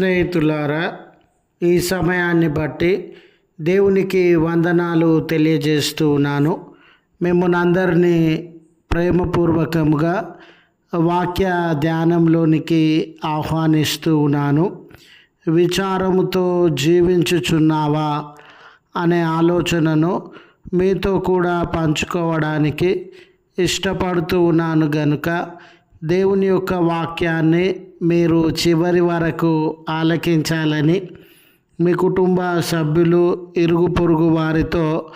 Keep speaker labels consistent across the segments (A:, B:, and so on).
A: స్నేహితులారా ఈ సమయాన్ని బట్టి దేవునికి వందనాలు తెలియజేస్తూ ఉన్నాను. మిమ్మల్ని అందరినీ ప్రేమపూర్వకంగా వాక్య ధ్యానంలోనికి ఆహ్వానిస్తూ ఉన్నాను. విచారముతో జీవించుచున్నావా అనే ఆలోచనను మీతో కూడా పంచుకోవడానికి ఇష్టపడుతూ ఉన్నాను గనుక దేవుని యొక్క వాక్యాన్ని మీరు చివరి వరకు ఆలకించాలని మీ కుటుంబ సభ్యులు ఇరుగు పొరుగు వారితో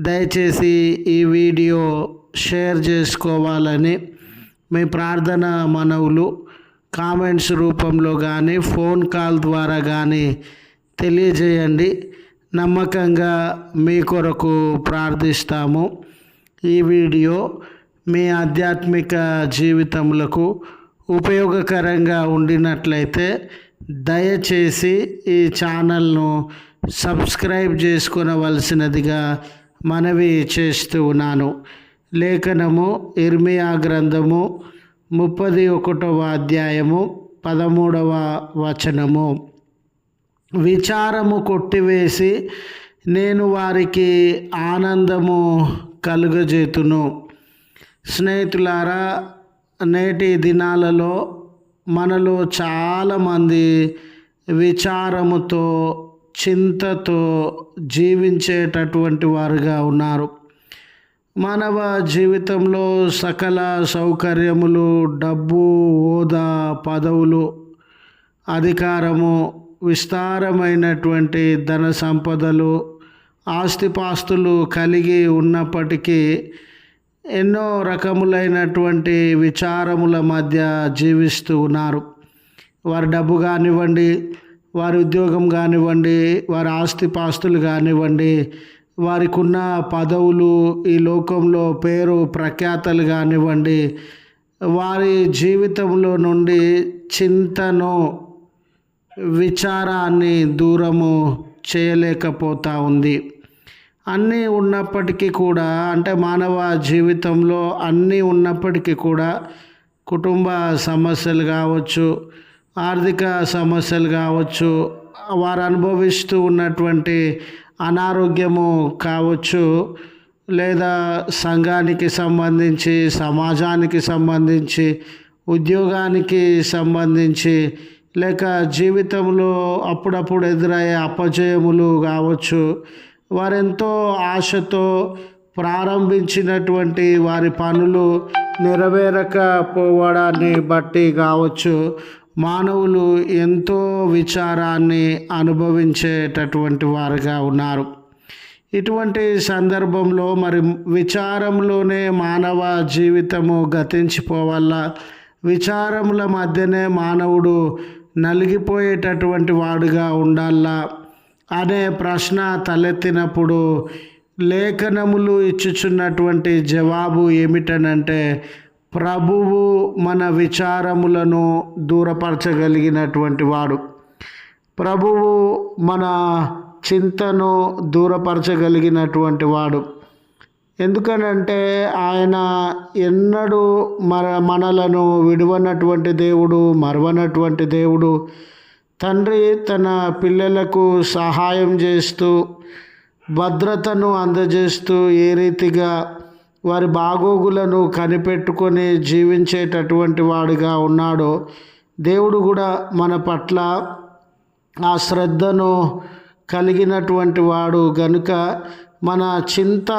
A: దయచేసి ఈ వీడియో షేర్ చేసుకోవాలని మీ ప్రార్థన మనవులు కామెంట్స్ రూపంలో కానీ ఫోన్ కాల్ ద్వారా కానీ తెలియజేయండి. నమ్మకంగా మీ కొరకు ప్రార్థిస్తాము. ఈ వీడియో మీ ఆధ్యాత్మిక జీవితములకు ఉపయోగకరంగా ఉండినట్లయితే దయచేసి ఈ ఛానల్ను సబ్స్క్రైబ్ చేసుకునవలసినదిగా మనవి చేస్తూ ఉన్నాను. లేఖనము ఇర్మియా గ్రంథము ముప్పది ఒకటవ అధ్యాయము పదమూడవ వచనము. విచారము కొట్టివేసి నేను వారికి ఆనందము కలుగజేతును. స్నేహితులారా నేటి దినాలలో మనలో చాలామంది విచారముతో చింతతో జీవించేటటువంటి వారుగా ఉన్నారు. మానవ జీవితంలో సకల సౌకర్యములు డబ్బు హోదా పదవులు అధికారము విస్తారమైనటువంటి ధన సంపదలు ఆస్తిపాస్తులు కలిగి ఉన్నప్పటికీ ఎన్నో రకములైనటువంటి విచారముల మధ్య జీవిస్తూ ఉన్నారు. వారి డబ్బు కానివ్వండి వారి ఉద్యోగం కానివ్వండి వారి ఆస్తిపాస్తులు కానివ్వండి వారికున్న పదవులు ఈ లోకంలో పేరు ప్రఖ్యాతలు కానివ్వండి వారి జీవితంలో నుండి చింతను విచారాన్ని దూరము చేయలేకపోతూ ఉంది. అన్నీ ఉన్నప్పటికీ కూడా అంటే మానవ జీవితంలో అన్నీ ఉన్నప్పటికీ కూడా కుటుంబ సమస్యలు కావచ్చు ఆర్థిక సమస్యలు కావచ్చు వారు అనుభవిస్తూ ఉన్నటువంటి అనారోగ్యము కావచ్చు లేదా సంఘానికి సంబంధించి సమాజానికి సంబంధించి ఉద్యోగానికి సంబంధించి లేక జీవితంలో అప్పుడప్పుడు ఎదురయ్యే అపజయములు కావచ్చు వారెంతో ఆశతో ప్రారంభించినటువంటి వారి పనులు నెరవేరకపోవడాన్ని బట్టి కావచ్చు. మానవులు ఎంతో విచారాన్ని అనుభవించేటటువంటి వారుగా ఉన్నారు. ఇటువంటి సందర్భంలో మరి విచారంలోనే మానవ జీవితము గతించిపోవల్ల విచారముల మధ్యనే మానవుడు నలిగిపోయేటటువంటి వాడుగా ఉండాలా అనే ప్రశ్న తలెత్తినప్పుడు లేఖనములు ఇచ్చుచున్నటువంటి జవాబు ఏమిటనంటే ప్రభువు మన విచారములను దూరపరచగలిగినటువంటి వాడు. ప్రభువు మన చింతను దూరపరచగలిగినటువంటి వాడు. ఎందుకనంటే ఆయన ఎన్నడూ మన మనలను విడువనటువంటి దేవుడు మరవనటువంటి దేవుడు తండ్రి తన పిల్లలకు సహాయం చేస్తూ భద్రతను అందజేస్తూ ఏ రీతిగా వారి బాగోగులను కనిపెట్టుకొని జీవించేటటువంటి వాడిగా ఉన్నాడో దేవుడు కూడా మన పట్ల ఆ శ్రద్ధను కలిగినటువంటి వాడు. గనుక మన చింత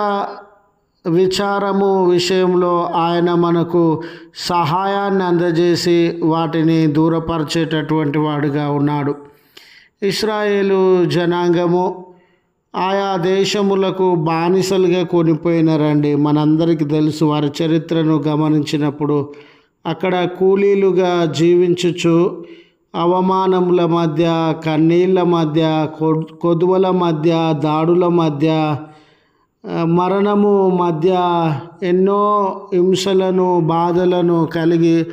A: విచారము విషయంలో ఆయన మనకు సహాయాన్ని అందజేసి వాటిని దూరపరిచేటటువంటి వాడుగా ఉన్నాడు. ఇస్రాయేలు జనాంగము ఆయా దేశములకు బానిసలుగా కొనిపోయినారండి. మనందరికీ తెలుసు వారి చరిత్రను గమనించినప్పుడు అక్కడ కూలీలుగా జీవించుచు అవమానముల మధ్య కన్నీళ్ళ మధ్య కొదువల మధ్య దాడుల మధ్య మరణము మధ్య ఎన్నో హింసలను బాధలను కలిగి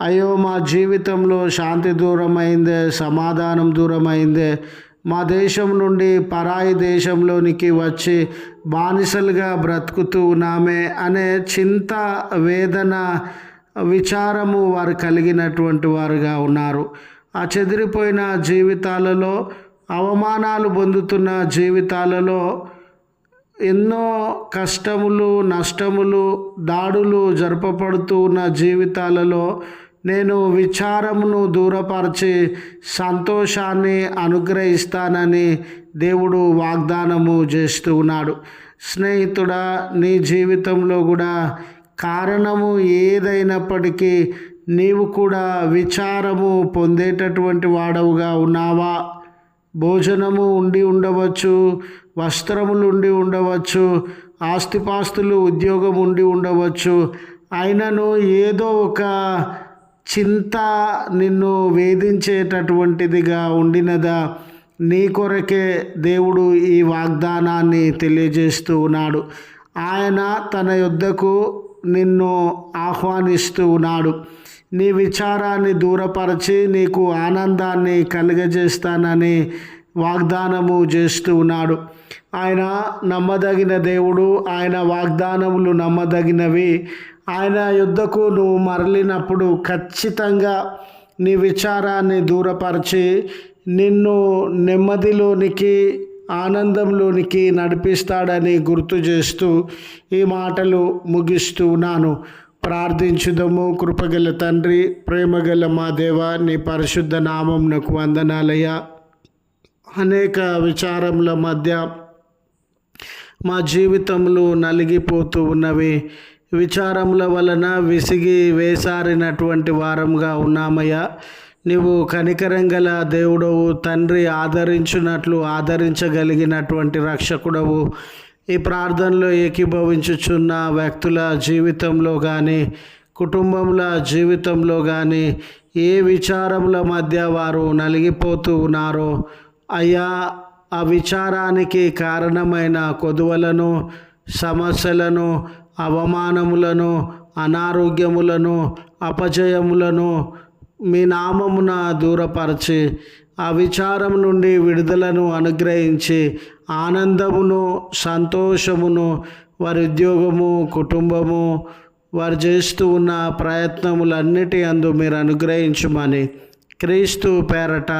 A: అయ్యో మా జీవితంలో శాంతి దూరమైందే సమాధానం దూరమైందే. మా దేశం నుండి పరాయి దేశంలోనికి వచ్చి బానిసలుగా బ్రతుకుతూ ఉన్నామే అనే చింత వేదన విచారము వారు కలిగినటువంటి వారుగా ఉన్నారు. ఆ చెదిరిపోయిన జీవితాలలో అవమానాలు పొందుతున్న జీవితాలలో ఎన్నో కష్టములు నష్టములు దాడులు జరపబడుతూ ఉన్న జీవితాలలో నేను విచారమును దూరపరిచి సంతోషాన్ని అనుగ్రహిస్తానని దేవుడు వాగ్దానము చేస్తూ ఉన్నాడు. స్నేహితుడా నీ జీవితంలో కూడా కారణము ఏదైనప్పటికీ నీవు కూడా విచారము పొందేటటువంటి వాడవుగా ఉన్నావా? భోజనము ఉండి ఉండవచ్చు వస్త్రములు ఉండి ఉండవచ్చు ఆస్తిపాస్తులు ఉద్యోగం ఉండి ఉండవచ్చు. అయినను ఏదో ఒక చింత నిన్ను వేధించేటటువంటిదిగా ఉండినదా? నీ కొరకే దేవుడు ఈ వాగ్దానాన్ని తెలియజేస్తూ ఉన్నాడు. ఆయన తన యుద్ధకు నిన్ను ఆహ్వానిస్తూ ఉన్నాడు. నీ విచారాన్ని దూరపరిచి నీకు ఆనందాన్ని కలుగజేస్తానని వాగ్దానము చేస్తూ ఉన్నాడు. ఆయన నమ్మదగిన దేవుడు ఆయన వాగ్దానములు నమ్మదగినవి. ఆయన యుద్ధకు నువ్వు మరలినప్పుడు ఖచ్చితంగా నీ విచారాన్ని దూరపరిచి నిన్ను నెమ్మదిలోనికి ఆనందంలోనికి నడిపిస్తాడని గుర్తు చేస్తూ ఈ మాటలు ముగిస్తూ ఉన్నాను. ప్రార్థించుదము. కృపగల తండ్రి ప్రేమగల మా దేవ నీ పరిశుద్ధ నామంనకు వందనాలయ్యా. అనేక విచారముల మధ్య మా జీవితంలో నలిగిపోతూ ఉన్నవి. విచారముల వలన విసిగి వేసారినటువంటి వారంగా ఉన్నామయ్యా. నీవు కనికరం గల దేవుడవు తండ్రి ఆదరించినట్లు ఆదరించగలిగినటువంటి రక్షకుడవు. ఈ ప్రార్థనలో ఏకీభవించుచున్న వ్యక్తుల జీవితంలో కానీ కుటుంబముల జీవితంలో కానీ ఏ విచారముల మధ్య వారు నలిగిపోతూ ఉన్నారో అయ్యా ఆ విచారానికి కారణమైన కొదువలను సమస్యలను అవమానములను అనారోగ్యములను అపజయములను మీ నామమున దూరపరచి ఆ విచారం నుండి విడుదలను అనుగ్రహించి ఆనందమును సంతోషమును వారి ఉద్యోగము కుటుంబము వారు చేస్తూ ఉన్న ప్రయత్నములన్నిటి అందు మీరు అనుగ్రహించమని క్రీస్తు పేరట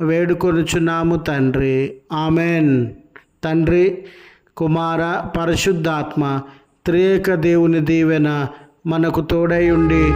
A: వేడుకొనుచున్నాము తండ్రి. ఆమెన్. తండ్రి కుమార పరిశుద్ధాత్మ త్రియేక దేవుని దీవెన మనకు తోడై ఉండి